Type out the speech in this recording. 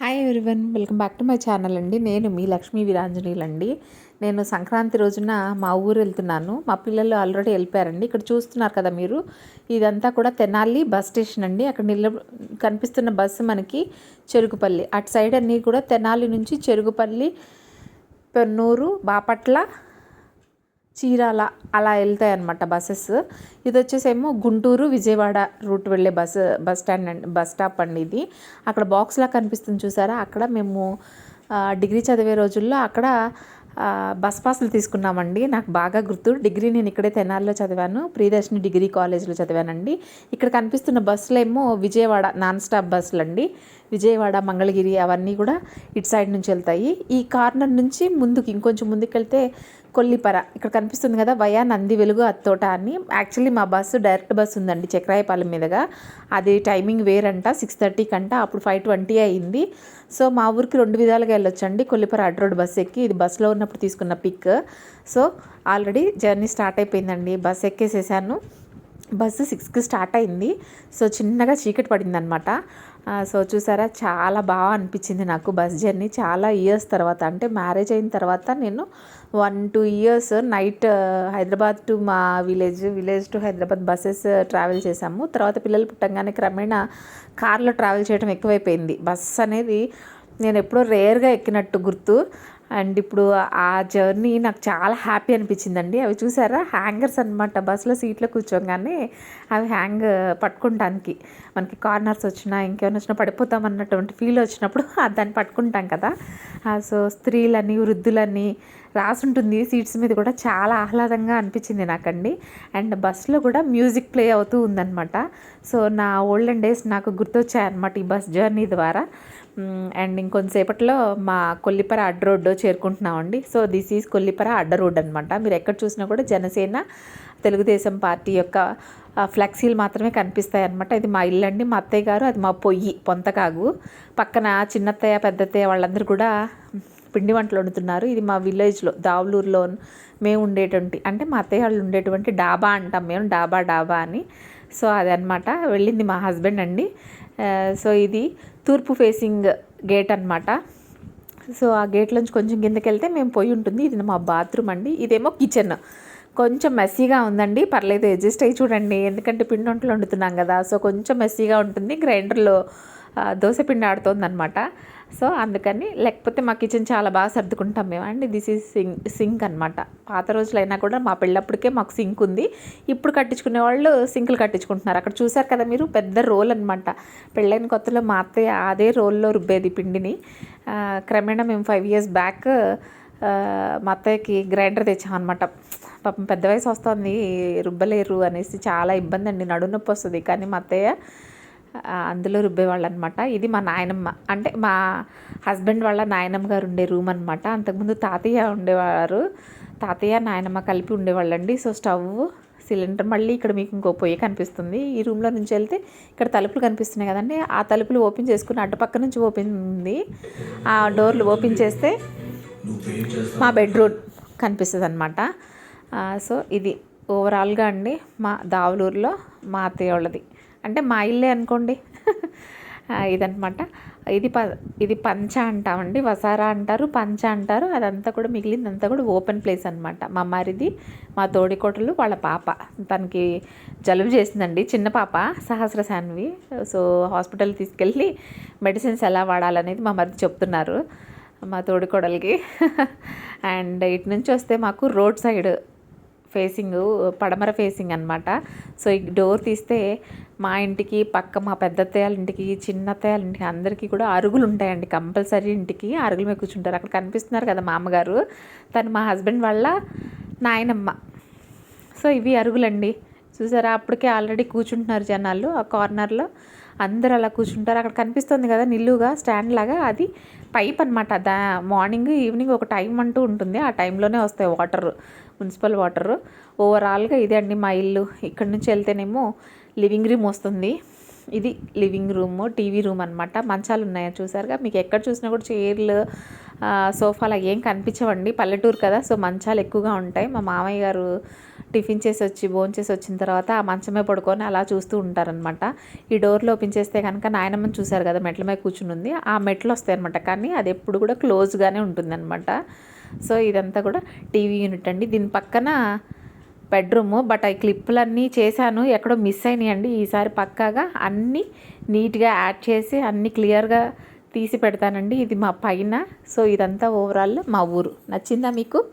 Hi everyone welcome back to my channel అండి. నేను మీ లక్ష్మీ వీరాంజనేయులు నేను సంక్రాంతి రోజున మా ఊరు వెళ్తున్నాను. మా పిల్లలు ఆల్రెడీ వెళ్ళిపోయారండి. ఇక్కడ చూస్తున్నారు కదా మీరు ఇదంతా కూడా తెనాలి బస్ స్టేషన్ అండి. అక్కడ నిల కనిపిస్తున్న బస్సు మనకి చెరుకుపల్లి. అటు సైడ్ అన్నీ కూడా తెనాలి నుంచి చెరుకుపల్లి పెన్నూరు బాపట్ల చీరాల అలా వెళ్తాయి అనమాట బస్సెస్ ఇది వచ్చేసేమో గుంటూరు విజయవాడ రూట్ వెళ్ళే బస్సు బస్ స్టాండ్ అండి బస్ స్టాప్ అండి ఇది. అక్కడ బాక్స్లా కనిపిస్తుంది చూసారా? అక్కడ మేము డిగ్రీ చదివే రోజుల్లో అక్కడ బస్ పాసులు తీసుకున్నామండి. నాకు బాగా గుర్తు. డిగ్రీ నేను ఇక్కడే తెనాల్లో చదివాను. ప్రియదర్శిని డిగ్రీ కాలేజ్లో చదివానండి. ఇక్కడ కనిపిస్తున్న బస్సులు ఏమో విజయవాడ నాన్ స్టాప్ బస్సులు అండి. విజయవాడ మంగళగిరి అవన్నీ కూడా ఇటు సైడ్ నుంచి వెళ్తాయి. ఈ కార్నర్ నుంచి ముందుకు ఇంకొంచెం ముందుకు వెళ్తే కొల్లిపర. ఇక్కడ కనిపిస్తుంది కదా వయా నంది వెలుగు అత్తోట అని. యాక్చువల్లీ మా బస్సు డైరెక్ట్ బస్సు ఉందండి చక్రాయపాలెం మీదుగా. అది టైమింగ్ వేరంట సిక్స్ థర్టీకి అంట అప్పుడు ఫైవ్ ట్వంటీ అయింది. సో మా ఊరికి రెండు విధాలుగా వెళ్ళొచ్చండి. కొల్లిపర అడ్ రోడ్ బస్ ఎక్కి ఇది బస్సులో ఉన్నప్పుడు తీసుకున్న pic so already journey start అయిపోయిందండి బస్ ఎక్కేసేసాను. బస్సు సిక్స్కి స్టార్ట్ అయింది. సో చిన్నగా చీకటి పడింది అనమాట సో చూసారా? చాలా బాగా అనిపించింది నాకు బస్ జర్నీ. చాలా ఇయర్స్ తర్వాత అంటే మ్యారేజ్ అయిన తర్వాత నేను one two years night Hyderabad to మా village village to Hyderabad buses travel చేసాము తర్వాత పిల్లలు పుట్టంగానే క్రమేణా కార్లో ట్రావెల్ చేయడం ఎక్కువైపోయింది. బస్ అనేది నేను ఎప్పుడో రేర్గా ఎక్కినట్టు గుర్తు. అండ్ ఇప్పుడు ఆ జర్నీ నాకు చాలా హ్యాపీ అనిపించిందండి. అవి చూసారా? హ్యాంగర్స్ అనమాట బస్సులో సీట్లో కూర్చోగానే అవి హ్యాంగ్ పట్టుకుంటానికి. మనకి కార్నర్స్ వచ్చినా ఇంకేమైనా వచ్చినా పడిపోతాం అన్నటువంటి ఫీల్ వచ్చినప్పుడు దాన్ని పట్టుకుంటాం కదా. సో స్త్రీలని వృద్ధులని రాసుంటుంది. సీట్స్ మీద కూడా చాలా ఆహ్లాదంగా అనిపించింది నాకండి. అండ్ బస్సులో కూడా మ్యూజిక్ ప్లే అవుతూ ఉందన్నమాట. సో నా ఓల్డెన్ డేస్ నాకు గుర్తొచ్చాయన్నమాట ఈ బస్ జర్నీ ద్వారా. అండ్ ఇంకొంతసేపట్లో మా Kollipara Adda road చేరుకుంటున్నామండి. So this is Kollipara Adda road అనమాట మీరు ఎక్కడ చూసినా కూడా జనసేన తెలుగుదేశం పార్టీ యొక్క ఫ్లెక్సీలు మాత్రమే కనిపిస్తాయి అనమాట ఇది మా ఇల్లు అండి మా అత్తయ్య గారు అది మా పొయ్యి పొంతకాగు. పక్కన చిన్నత్తయ్య పెద్దత్తయ్య వాళ్ళందరూ కూడా పిండి వంటలు వండుతున్నారు. ఇది మా విలేజ్లో దావులూరులో మేము ఉండేటువంటి అంటే మా అత్తయ్య వాళ్ళు ఉండేటువంటి డాబా అంటాం మేము డాబా డాబా అని. సో అదనమాట వెళ్ళింది మా హస్బెండ్ అండి. సో ఇది తూర్పు ఫేసింగ్ గేట్ అనమాట సో ఆ గేట్లోంచి కొంచెం కిందకి వెళ్తే మేము పోయి ఉంటుంది. ఇది మా బాత్రూమ్ అండి. ఇదేమో కిచెన్ కొంచెం మెస్సీగా ఉందండి. పర్లేదు అడ్జస్ట్ అయ్యి చూడండి. ఎందుకంటే పిండి వంటలు వండుతున్నాం కదా. సో కొంచెం మెస్సీగా ఉంటుంది. గ్రైండర్లో దోశ పిండి ఆడుతోందనమాట సో అందుకని లేకపోతే మా కిచెన్ చాలా బాగా సర్దుకుంటాం మేము. అండి దిస్ ఈజ్ సింక్ సింక్ అనమాట పాత రోజులైనా కూడా మా పెళ్ళప్పటికే మాకు సింక్ ఉంది. ఇప్పుడు కట్టించుకునే వాళ్ళు సింకులు కట్టించుకుంటున్నారు. అక్కడ చూసారు కదా మీరు? పెద్ద రోల్ అనమాట పెళ్ళైన కొత్తలో మా అత్తయ్య అదే రోల్లో రుబ్బేది పిండిని. క్రమేణా మేము ఫైవ్ ఇయర్స్ బ్యాక్ మా అత్తయ్యకి గ్రైండర్ తెచ్చామన్నమాట పాపం పెద్ద వయసు వస్తుంది రుబ్బలేరు అనేసి చాలా ఇబ్బంది అండి. నడునొప్పి వస్తుంది. కానీ మా అత్తయ్య అందులో రుబ్బేవాళ్ళు అనమాట ఇది మా నాయనమ్మ. అంటే మా హస్బెండ్ వాళ్ళ నాయనమ్మ గారు ఉండే రూమ్ అనమాట అంతకుముందు తాతయ్య ఉండేవారు. తాతయ్య నాయనమ్మ కలిపి ఉండేవాళ్ళండి. సో స్టవ్ సిలిండర్ మళ్ళీ ఇక్కడ మీకు ఇంకో పొయ్యి కనిపిస్తుంది. ఈ రూమ్లో నుంచి వెళ్తే ఇక్కడ తలుపులు కనిపిస్తున్నాయి కదండి. ఆ తలుపులు ఓపెన్ చేసుకుని అటుపక్క నుంచి ఓపెన్ ఉంది. ఆ డోర్లు ఓపెన్ చేస్తే మా బెడ్రూమ్ కనిపిస్తుంది అనమాట సో ఇది ఓవరాల్గా అండి మా దావులూరులో మా అత్తయ్య వాళ్ళది. అంటే మా ఇల్లే అనుకోండి. ఇదనమాట ఇది ప ఇది పంచ అంటామండి. వసారా అంటారు పంచ అంటారు. అదంతా కూడా మిగిలిందంతా కూడా ఓపెన్ ప్లేస్ అనమాట మా మరిది మా తోడికోటలు వాళ్ళ పాప. తనకి జలుబు చేసిందండి. చిన్న పాప సహస్ర శాన్వి. సో హాస్పిటల్ తీసుకెళ్ళి మెడిసిన్స్ ఎలా వాడాలనేది మా మరిది చెప్తున్నారు మా తోడికోడలకి. అండ్ ఇటు నుంచి వస్తే మాకు రోడ్ సైడ్ ఫేసింగ్ పడమర ఫేసింగ్ అనమాట సో ఈ డోర్ తీస్తే మా ఇంటికి పక్క మా పెద్దత్తయ్యాల ఇంటికి చిన్నత్తయ్యాల ఇంటికి అందరికీ కూడా అరుగులు ఉంటాయండి కంపల్సరీ ఇంటికి అరుగుల మీద కూర్చుంటారు. అక్కడ కనిపిస్తున్నారు కదా మా అమ్మగారు తను మా హస్బెండ్ వాళ్ళ నాయనమ్మ. సో ఇవి అరుగులండి. చూసారా? అప్పటికే ఆల్రెడీ కూర్చుంటున్నారు జనాలు ఆ కార్నర్లో. అందరు అలా కూర్చుంటారు. అక్కడ కనిపిస్తుంది కదా నిల్లుగా స్టాండ్ లాగా. అది పైప్ అనమాట దా మార్నింగ్ ఈవినింగ్ ఒక టైం అంటూ ఉంటుంది. ఆ టైంలోనే వస్తాయి వాటర్ మున్సిపల్ వాటర్. ఓవరాల్గా ఇదే అండి మా ఇల్లు. ఇక్కడ నుంచి వెళ్తేనేమో లివింగ్ రూమ్ వస్తుంది. ఇది లివింగ్ రూమ్ టీవీ రూమ్ అనమాట మంచాలు ఉన్నాయి చూసారుగా? మీకు ఎక్కడ చూసినా కూడా చైర్లు సోఫాలు ఏం కనిపించవండి. పల్లెటూరు కదా సో మంచాలు ఎక్కువగా ఉంటాయి. మా మామయ్య గారు టిఫిన్ చేసి వచ్చి భోజనం చేసి వచ్చిన తర్వాత ఆ మంచమే పడుకొని అలా చూస్తూ ఉంటారనమాట ఈ డోర్లు ఓపెన్ చేస్తే కనుక నాయనమ్మని చూశారు కదా మెట్ల మీద కూర్చుని ఉంది. ఆ మెట్లు వస్తాయి అనమాట కానీ అది ఎప్పుడు కూడా క్లోజ్గానే ఉంటుందన్నమాట. సో ఇదంతా కూడా టీవీ యూనిట్ అండి. దీని పక్కన బెడ్రూమ్ బట్ ఆ క్లిప్పులన్నీ చేశాను. ఎక్కడో మిస్ అయినాయండి. ఈసారి పక్కాగా అన్నీ నీట్గా యాడ్ చేసి అన్నీ క్లియర్గా తీసి పెడతానండి. ఇది మా పైన. సో ఇదంతా ఓవరాల్ మా ఊరు. నచ్చిందా మీకు?